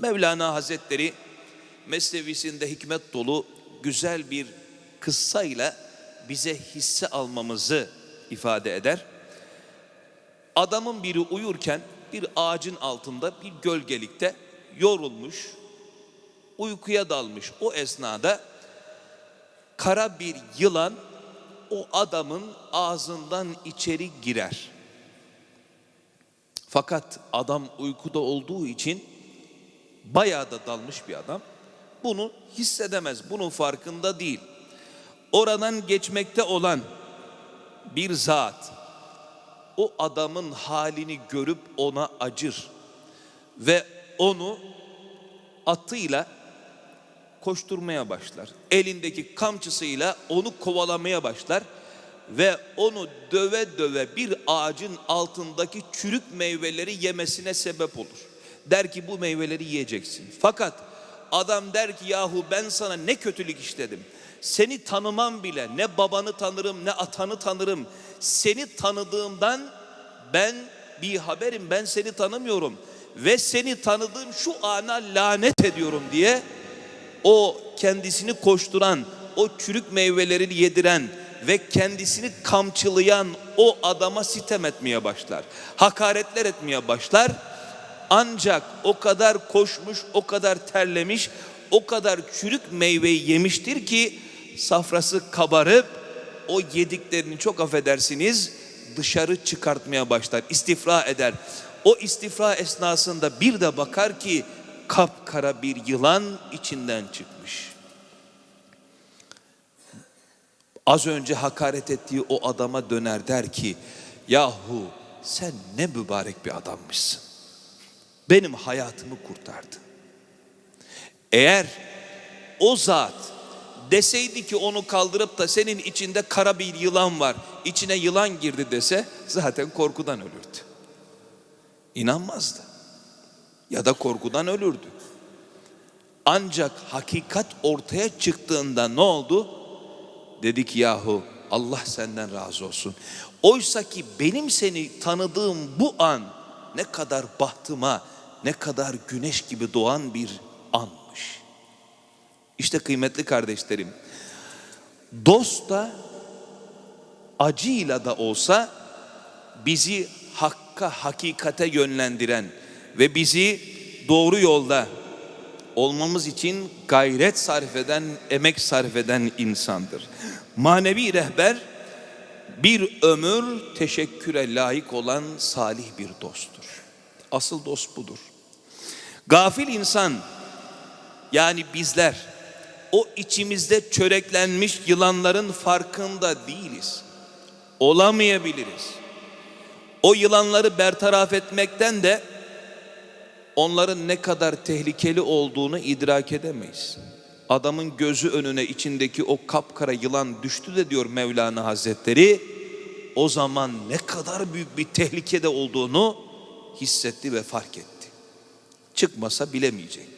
Mevlana Hazretleri Mesnevisinde hikmet dolu güzel bir kıssayla bize hisse almamızı ifade eder. Adamın biri uyurken bir ağacın altında bir gölgelikte yorulmuş, uykuya dalmış. O esnada kara bir yılan o adamın ağzından içeri girer. Fakat adam uykuda olduğu için bayağı da dalmış bir adam. Bunu hissedemez, bunun farkında değil. Oradan geçmekte olan bir zat o adamın halini görüp ona acır ve onu atıyla koşturmaya başlar. Elindeki kamçısıyla onu kovalamaya başlar ve onu döve döve bir ağacın altındaki çürük meyveleri yemesine sebep olur. Der ki bu meyveleri yiyeceksin. Fakat adam der ki yahu ben sana ne kötülük işledim. Seni tanımam bile ne babanı tanırım ne atanı tanırım. Seni tanıdığımdan ben bir haberim ben seni tanımıyorum. Ve seni tanıdığım şu ana lanet ediyorum diye o kendisini koşturan, o çürük meyveleri yediren ve kendisini kamçılayan o adama sitem etmeye başlar. Hakaretler etmeye başlar. Ancak o kadar koşmuş, o kadar terlemiş, o kadar çürük meyveyi yemiştir ki safrası kabarıp o yediklerini çok affedersiniz dışarı çıkartmaya başlar, istifra eder. O istifra esnasında bir de bakar ki kapkara bir yılan içinden çıkmış. Az önce hakaret ettiği o adama döner der ki yahu sen ne mübarek bir adammışsın. Benim hayatımı kurtardın. Eğer o zat deseydi ki onu kaldırıp da senin içinde kara bir yılan var, içine yılan girdi dese zaten korkudan ölürdü. İnanmazdı. Ya da korkudan ölürdü. Ancak hakikat ortaya çıktığında ne oldu? Dedi ki yahu Allah senden razı olsun. Oysa ki benim seni tanıdığım bu an ne kadar bahtıma, ne kadar güneş gibi doğan bir anmış. İşte kıymetli kardeşlerim, dost da acıyla da olsa bizi hakka, hakikate yönlendiren ve bizi doğru yolda olmamız için gayret sarf eden, emek sarf eden insandır. Manevi rehber bir ömür teşekküre layık olan salih bir dosttur. Asıl dost budur. Gafil insan yani bizler o içimizde çöreklenmiş yılanların farkında değiliz. Olamayabiliriz. O yılanları bertaraf etmekten de onların ne kadar tehlikeli olduğunu idrak edemeyiz. Adamın gözü önüne içindeki o kapkara yılan düştü de diyor Mevlana Hazretleri. O zaman ne kadar büyük bir tehlikede olduğunu hissetti ve fark etti. Çıkmasa bilemeyecek.